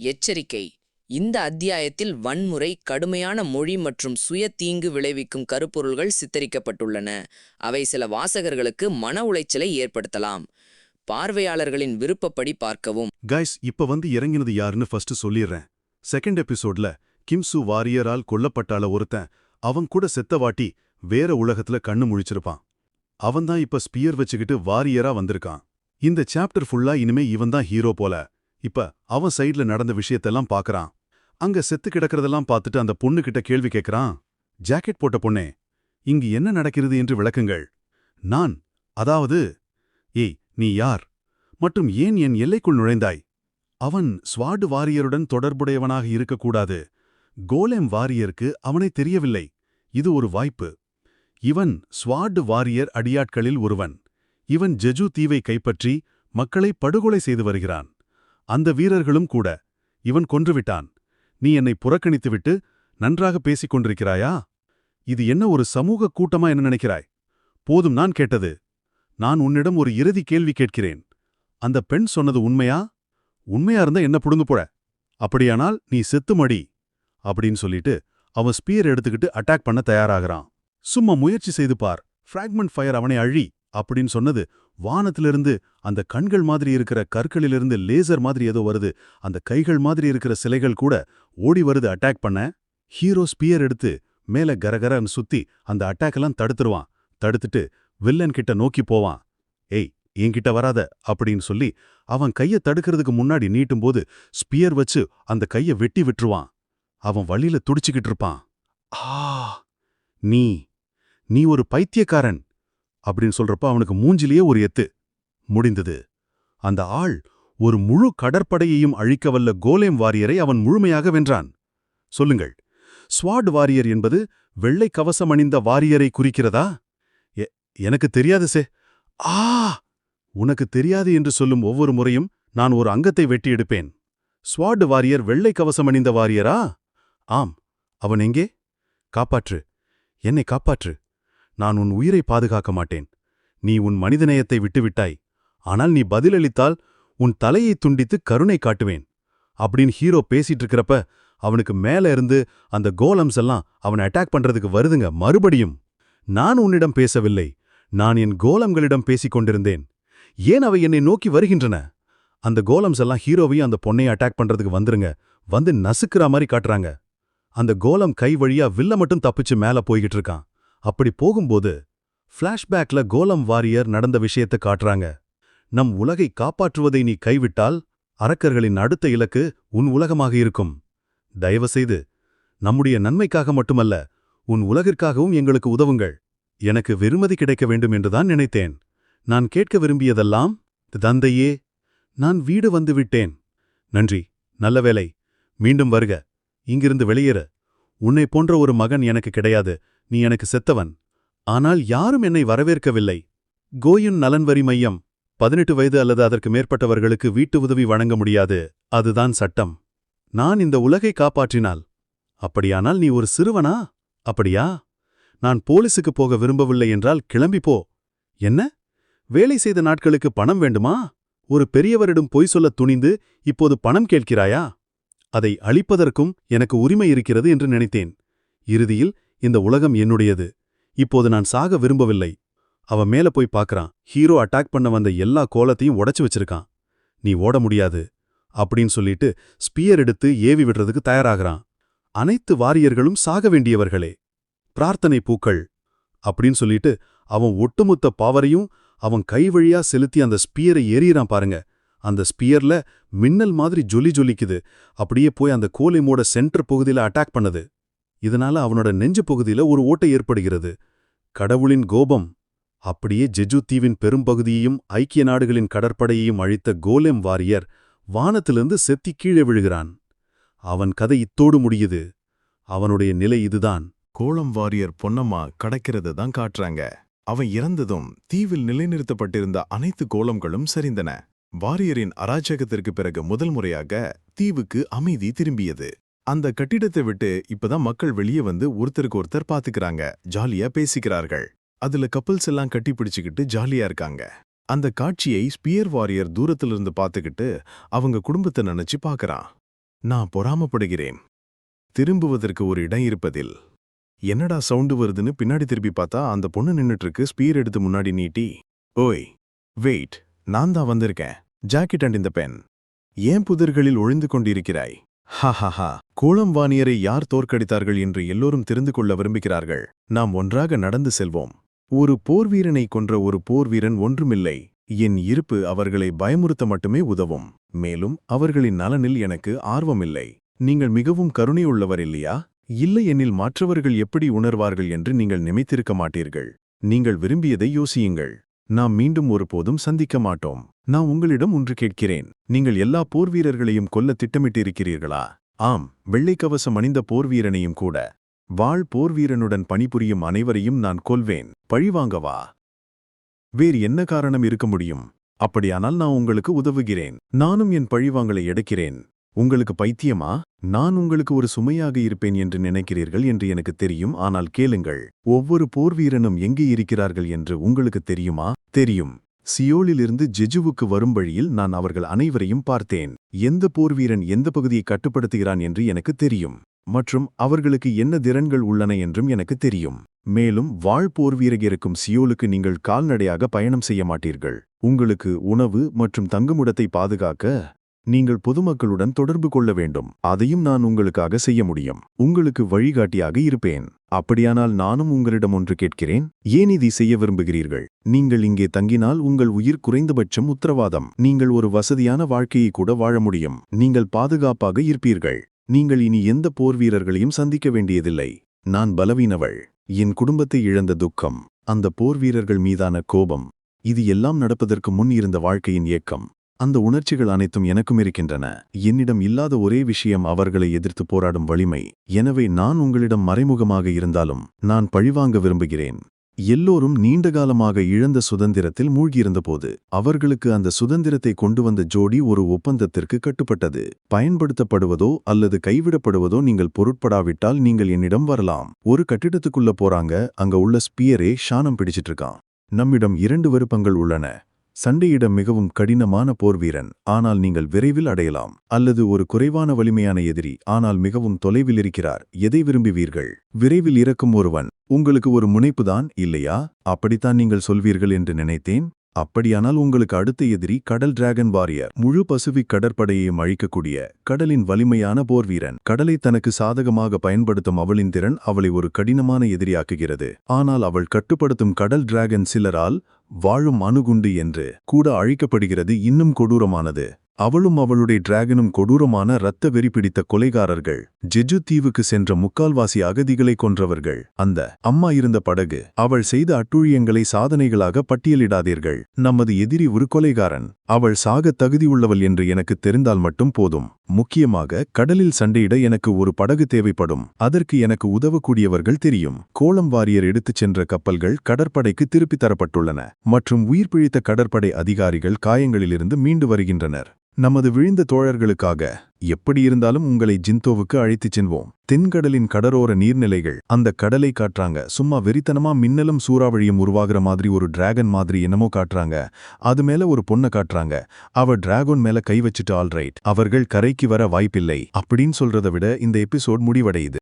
எச்சரிக்கை. இந்த அத்தியாயத்தில் வன்முறை கடுமையான மொழி மற்றும் சுய தீங்கு விளைவிக்கும் கருப்பொருள்கள் சித்தரிக்கப்பட்டுள்ளன. அவை சில வாசகர்களுக்கு மன உளைச்சலை ஏற்படுத்தலாம். பார்வையாளர்களின் விருப்பப்படி பார்க்கவும். கைஸ் இப்ப வந்து இறங்கினது யாருன்னு ஃபர்ஸ்ட் சொல்லிடுறேன். செகண்ட் எபிசோட்ல கிம்சு வாரியரால் கொல்லப்பட்டால ஒருத்தன் அவன் கூட செத்த வாட்டி வேற உலகத்துல கண்ணு முழிச்சிருப்பான். அவன்தான் இப்ப ஸ்பியர் வச்சுக்கிட்டு வாரியரா வந்திருக்கான். இந்த சாப்டர் ஃபுல்லா இனிமே இவன்தான் ஹீரோ போல. இப்ப அவன் சைடுல நடந்த விஷயத்தெல்லாம் பாக்குறான். அங்க செத்து கிடக்கிறதெல்லாம் பார்த்துட்டு அந்த பொண்ணு கிட்ட கேள்வி கேட்கறான் ஜாக்கெட் போட்ட பொண்ணே இங்கு என்ன நடக்கிறது என்று விளக்குங்கள். நான் அதாவது ஏய் நீ யார்? மற்றும் ஏன் என் எல்லைக்குள் நுழைந்தாய்? அவன் ஸ்வாடு வாரியருடன் தொடர்புடையவனாக இருக்கக்கூடாது. கோலெம் வாரியருக்கு அவனை தெரியவில்லை. இது ஒரு வாய்ப்பு. இவன் ஸ்வாடு வாரியர் அடியாட்களில் ஒருவன். இவன் ஜெஜு தீவை கைப்பற்றி மக்களை படுகொலை செய்து வருகிறான். அந்த வீரர்களும் கூட இவன் கொன்றுவிட்டான். நீ என்னை புறக்கணித்துவிட்டு நன்றாக பேசிக் கொண்டிருக்கிறாயா? இது என்ன ஒரு சமூக கூட்டமா என்ன நினைக்கிறாய்? போதும் நான் கேட்டது. நான் உன்னிடம் ஒரு இறுதி கேள்வி கேட்கிறேன். அந்த பெண் சொன்னது உண்மையா? உண்மையா இருந்தா என்ன புடுங்கு போட அப்படியானால் நீ செத்து மடி அப்படின்னு சொல்லிட்டு அவன் ஸ்பியர் எடுத்துக்கிட்டு அட்டாக் பண்ண தயாராகிறான். சும்மா முயற்சி செய்து பார். ஃப்ராக்மெண்ட் ஃபயர் அவனை அழி. அப்படின்னு சொன்னது வானத்திலிருந்து அந்த கண்கள் மாதிரி இருக்கிற கற்களிலிருந்து லேசர் மாதிரி ஏதோ வருது. அந்த கைகள் மாதிரி இருக்கிற சிலைகள் கூட ஓடி வருது அட்டாக் பண்ண. ஹீரோ ஸ்பியர் எடுத்து மேல கரகரன்னு சுத்தி அந்த அட்டாக்கெல்லாம் தடுத்துருவான். தடுத்துட்டு வில்லன் கிட்ட நோக்கி போவான். ஏய் என்கிட்ட வராத அப்படின்னு சொல்லி அவன் கைய தடுக்கிறதுக்கு முன்னாடி நீட்டும்போது ஸ்பியர் வச்சு அந்த கைய வெட்டி விட்டுருவான். அவன் வழியில துடிச்சுக்கிட்டு இருப்பான். ஆ நீ நீ ஒரு பைத்தியக்காரன். அப்படின்னு சொல்றப்ப அவனுக்கு மூஞ்சிலேயே ஒரு எத்து. முடிந்தது. அந்த ஆள் ஒரு முழு கடற்படையையும் அழிக்கவல்ல கோலேம் வாரியரை அவன் முழுமையாக வென்றான். சொல்லுங்கள். ஸ்வாட் வாரியர் என்பது வெள்ளை கவசம் அணிந்த வாரியரை குறிக்கிறதா? எ- எனக்கு தெரியாது சே. ஆ! உனக்கு தெரியாது என்று சொல்லும் ஒவ்வொரு முறையும் நான் ஒரு அங்கத்தை வெட்டி எடுப்பேன். ஸ்வாட் வாரியர் வெள்ளை கவசம் அணிந்த வாரியரா? ஆம். அவன் எங்கே? காப்பாற்று. என்னை காப்பாற்று. நான் உன் உயிரை பாதுகாக்க மாட்டேன். நீ உன் மனிதநேயத்தை விட்டுவிட்டாய். ஆனால் நீ பதிலளித்தால் உன் தலையை துண்டித்து கருணை காட்டுவேன். அப்படின்னு ஹீரோ பேசிட்டு இருக்கிறப்ப அவனுக்கு மேல இருந்து அந்த கோலம்ஸ் எல்லாம் அவனை அட்டாக் பண்றதுக்கு வருதுங்க. மறுபடியும் நான் உன்னிடம் பேசவில்லை. நான் என் கோலம்களிடம் பேசிக் கொண்டிருந்தேன். ஏன் அவை என்னை நோக்கி வருகின்றன? அந்த கோலம்ஸ் எல்லாம் ஹீரோவையும் அந்த பொண்ணையும் அட்டாக் பண்றதுக்கு வந்துருங்க. வந்து நசுக்கிற மாதிரி காட்டுறாங்க. அந்த கோலம் கை வழியா வில்ல மட்டும் தப்பிச்சு மேல போய்கிட்டு இருக்கான். அப்படி போகும்போது ஃப்ளாஷ்பேக்ல கோலம் வாரியர் நடந்த விஷயத்தை காட்டுறாங்க. நம் உலகை காப்பாற்றுவதை நீ கைவிட்டால் அரக்கர்களின் அடுத்த இலக்கு உன் உலகமாக இருக்கும். தயவுசெய்து நம்முடைய நன்மைக்காக மட்டுமல்ல உன் உலகிற்காகவும் எங்களுக்கு உதவுங்கள். எனக்கு வெறுமதி கிடைக்க வேண்டும் என்றுதான் நினைத்தேன். நான் கேட்க விரும்பியதெல்லாம் தந்தையே நான் வீடு வந்து விட்டேன். நன்றி நல்ல வேலை மீண்டும் வருக. இங்கிருந்து வெளியேற. உன்னை போன்ற ஒரு மகன் எனக்கு கிடையாது. நீ எனக்கு செத்தவன். ஆனால் யாரும் என்னை வரவேற்கவில்லை. கோயின் நலன்வரி மையம். பதினெட்டு வயது அல்லது அதற்கு மேற்பட்டவர்களுக்கு வீட்டு உதவி வழங்க முடியாது. அதுதான் சட்டம். நான் இந்த உலகை காப்பாற்றினால். அப்படியானால் நீ ஒரு சிறுவனா? அப்படியா? நான் போலீஸுக்கு போக விரும்பவில்லை என்றால் கிளம்பி போ. என்ன? வேலை செய்த நாட்களுக்கு பணம் வேண்டுமா? ஒரு பெரியவரிடம் பொய் சொல்லத் துணிந்து இப்போது பணம் கேட்கிறாயா? அதை அளிப்பதற்கும் எனக்கு உரிமை இருக்கிறது என்று நினைத்தேன். இறுதியில் இந்த உலகம் என்னுடையது. இப்போது நான் சாக விரும்பவில்லை. அவன் மேல போய் பார்க்கறான். ஹீரோ அட்டாக் பண்ண வந்த எல்லா கோலத்தையும் உடைச்சு வச்சிருக்கான். நீ ஓட முடியாது. அப்படின்னு சொல்லிட்டு ஸ்பியர் எடுத்து ஏவி விடுறதுக்கு தயாராகிறான். அனைத்து வாரியர்களும் சாக வேண்டியவர்களே. பிரார்த்தனை பூக்கள். அப்படின்னு சொல்லிட்டு அவன் ஒட்டுமொத்த பாவரையும் அவன் கை வழியா செலுத்தி அந்த ஸ்பியரை எறியறான் பாருங்க. அந்த ஸ்பியர்ல மின்னல் மாதிரி ஜொலி ஜொலிக்குது. அப்படியே போய் அந்த கோலைமோட சென்டர் பகுதியில அட்டாக் பண்ணுது. இதனால அவனோட நெஞ்சு பகுதியில ஒரு ஓட்டை ஏற்படுகிறது. கடவுளின் கோபம். அப்படியே ஜெஜு தீவின் பெரும்பகுதியையும் ஐக்கிய நாடுகளின் கடற்படையையும் அழித்த கோலெம் வாரியர் வானத்திலிருந்து செத்தி கீழே விழுகிறான். அவன் கதை இத்தோடு முடியுது. அவனுடைய நிலை இதுதான். கோலம் வாரியர் பொன்னம்மா கடக்கிறத தான் காட்டுறாங்க. அவன் இறந்ததும் தீவில் நிலைநிறுத்தப்பட்டிருந்த அனைத்து கோலம்களும் சரிந்தன. வாரியரின் அராஜகத்திற்கு பிறகு முதல் முறையாக தீவுக்கு அமைதி திரும்பியது. அந்த கட்டிடத்தை விட்டு இப்பதான் மக்கள் வெளியே வந்து ஒருத்தருக்கு ஒருத்தர் பாத்துக்கிறாங்க ஜாலியா பேசிக்கிறார்கள். அதுல கப்பல்ஸ் எல்லாம் கட்டி பிடிச்சுக்கிட்டு ஜாலியா இருக்காங்க. அந்த காட்சியை ஸ்பியர் வாரியர் தூரத்திலிருந்து பார்த்துக்கிட்டு அவங்க குடும்பத்தை நினைச்சு பார்க்கறான் நான் பொறாமப்படுகிறேன். திரும்புவதற்கு ஒரு இடம் இருப்பதில். என்னடா சவுண்டு வருதுன்னு பின்னாடி திருப்பி பார்த்தா அந்த பொண்ணு நின்னுட்டு இருக்கு ஸ்பீர் எடுத்து முன்னாடி நீட்டி. ஓய் வெயிட் நான் தான் வந்திருக்கேன். ஜாக்கெட் அண்ட் இந்த பென் ஏன் புதர்களில் ஒழிந்து கொண்டிருக்கிறாய்? ஹஹஹா கூளம் வாணியரை யார் தோற்கடித்தார்கள் என்று எல்லோரும் தெரிந்து கொள்ள விரும்புகிறார்கள். நாம் ஒன்றாக நடந்து செல்வோம். ஒரு போர்வீரனை கொன்ற ஒரு போர்வீரன் ஒன்றுமில்லை. என் இருப்பு அவர்களை பயமுறுத்த மட்டுமே உதவும். மேலும் அவர்களின் நலனில் எனக்கு ஆர்வமில்லை. நீங்கள் மிகவும் கருணையுள்ளவர் இல்லையா? இல்லை எனில் மற்றவர்கள் எப்படி உணர்வார்கள் என்று நீங்கள் நினைத்திருக்க மாட்டீர்கள். நீங்கள் விரும்பியதை யோசியுங்கள். நாம் மீண்டும் ஒருபோதும் சந்திக்க மாட்டோம். நான் உங்களிடம் ஒன்று கேட்கிறேன். நீங்கள் எல்லா போர்வீரர்களையும் கொல்ல திட்டமிட்டிருக்கிறீர்களா? ஆம் வெள்ளைக்கவசம் அணிந்த போர்வீரனையும் கூட. வாழ் போர்வீரனுடன் பணிபுரியும் அனைவரையும் நான் கொல்வேன். பழிவாங்கவா வேறு என்ன காரணம் இருக்க முடியும்? அப்படியானால் நான் உங்களுக்கு உதவுகிறேன். நானும் என் பழிவாங்களை எடுக்கிறேன். உங்களுக்கு பைத்தியமா? நான் உங்களுக்கு ஒரு சுமையாக இருப்பேன் என்று நினைக்கிறீர்கள் என்று எனக்கு தெரியும். ஆனால் கேளுங்கள் ஒவ்வொரு போர்வீரனும் எங்கே இருக்கிறார்கள் என்று உங்களுக்கு தெரியுமா? தெரியும். சியோலிலிருந்து ஜெஜுவுக்கு வரும் வழியில் நான் அவர்கள் அனைவரையும் பார்த்தேன். எந்த போர்வீரன் எந்த பகுதியை கட்டுப்படுத்துகிறான் என்று எனக்கு தெரியும். மற்றும் அவர்களுக்கு என்ன திறன்கள் உள்ளன என்றும் எனக்கு தெரியும். மேலும் வாழ் போர்வீரக இருக்கும் சியோலுக்கு நீங்கள் கால்நடையாக பயணம் செய்ய மாட்டீர்கள். உங்களுக்கு உணவு மற்றும் தங்குமிடத்தை பாதுகாக்க நீங்கள் பொதுமக்களுடன் தொடர்பு கொள்ள வேண்டும். அதையும் நான் உங்களுக்காக செய்ய முடியும். உங்களுக்கு வழிகாட்டியாக இருப்பேன். அப்படியானால் நானும் உங்களிடம் ஒன்று கேட்கிறேன். ஏன் இதை செய்ய விரும்புகிறீர்கள்? நீங்கள் இங்கே தங்கினால் உங்கள் உயிர் குறைந்தபட்சம் உத்தரவாதம். நீங்கள் ஒரு வசதியான வாழ்க்கையை கூட வாழ முடியும். நீங்கள் பாதுகாப்பாக இருப்பீர்கள். நீங்கள் இனி எந்த போர் வீரர்களையும் சந்திக்க வேண்டியதில்லை. நான் பலவீனவள். என் குடும்பத்தை இழந்த துக்கம். அந்த போர் வீரர்கள் மீதான கோபம். இது எல்லாம் நடப்பதற்கு முன் இருந்த வாழ்க்கையின் இயக்கம் அந்த உணர்ச்சிகள் அனைத்தும் எனக்கும் இருக்கின்றன. என்னிடம் இல்லாத ஒரே விஷயம் அவர்களை எதிர்த்து போராடும் வலிமை. எனவே நான் உங்களிடம் மறைமுகமாக இருந்தாலும் நான் பழிவாங்க விரும்புகிறேன். எல்லோரும் நீண்டகாலமாக இழந்த சுதந்திரத்தில் மூழ்கியிருந்தபோது அவர்களுக்கு அந்த சுதந்திரத்தை கொண்டு வந்த ஜோடி ஒரு ஒப்பந்தத்திற்கு கட்டுப்பட்டது. பயன்படுத்தப்படுவதோ அல்லது கைவிடப்படுவதோ நீங்கள் பொருட்படாவிட்டால் நீங்கள் என்னிடம் வரலாம். ஒரு கட்டிடத்துக்குள்ள போறாங்க அங்க உள்ள ஸ்பியரே ஷானம் பிடிச்சிட்டு இருக்கான். நம்மிடம் இரண்டு விருப்பங்கள் உள்ளன. சண்டையிடம் மிகவும் கடினமான போர்வீரன் ஆனால் நீங்கள் விரைவில் அடையலாம். அல்லது ஒரு குறைவான வலிமையான எதிரி ஆனால் மிகவும் தொலைவில் இருக்கிறார். எதை விரும்புவீர்கள்? விரைவில் இறக்கும் ஒருவன். உங்களுக்கு ஒரு முனைப்புதான் இல்லையா? அப்படித்தான் நீங்கள் சொல்வீர்கள் என்று நினைத்தேன். அப்படியானால் உங்களுக்கு அடுத்த எதிரி கடல் டிராகன் வாரியர். முழு பசிபிக் கடற்படையையும் அழிக்கக்கூடிய கடலின் வலிமையான போர்வீரன் கடலை தனக்கு சாதகமாக பயன்படுத்தும் அவளின் திறன் அவளை ஒரு கடினமான எதிரியாக்குகிறது. ஆனால் அவள் கட்டுப்படுத்தும் கடல் டிராகன் சிலரால் வாழும் அணுகுண்டு என்று கூட அழைக்கப்படுகிறது இன்னும் கொடூரமானது. அவளும் அவளுடைய டிராகனும் கொடூரமான இரத்த வெறி பிடித்த கொலைகாரர்கள். ஜெஜு தீவுக்கு சென்ற முக்கால்வாசி அகதிகளை கொன்றவர்கள். அந்த அம்மா இருந்த படகு அவள் செய்த அட்டுழியங்களை சாதனைகளாக பட்டியலிடாதீர்கள். நமது எதிரி ஒரு கொலைகாரன். அவள் சாக தகுதியுள்ளவள் என்று எனக்கு தெரிந்தால் மட்டும் போதும். முக்கியமாக கடலில் சண்டையிட எனக்கு ஒரு படகு தேவைப்படும். அதற்கு எனக்கு உதவக்கூடியவர்கள் தெரியும். கோலம் வாரியர் எடுத்துச் சென்ற கப்பல்கள் கடற்படைக்கு திருப்பித் தரப்பட்டுள்ளன. மற்றும் உயிர் பிழைத்த கடற்படை அதிகாரிகள் காயங்களிலிருந்து மீண்டு வருகின்றனர். நமது விழுந்த தோழர்களுக்காக எப்படி இருந்தாலும் உங்களை ஜிந்தோவுக்கு அழைத்துச் செல்வோம். தென்கடலின் கடரோர நீர்நிலைகள் அந்த கடலை காட்டுறாங்க சும்மா வெறித்தனமா மின்னலும் சூறாவளியும் உருவாகிற மாதிரி ஒரு டிராகன் மாதிரி என்னமோ காட்டுறாங்க அது மேல ஒரு பொண்ணை காட்டுறாங்க அவ டிராகன் மேல கை வச்சுட்டு ஆல்ரைட் அவர்கள் கரைக்கு வர வாய்ப்பில்லை அப்படின்னு சொல்றதை விட இந்த எபிசோட் முடிவடையுது.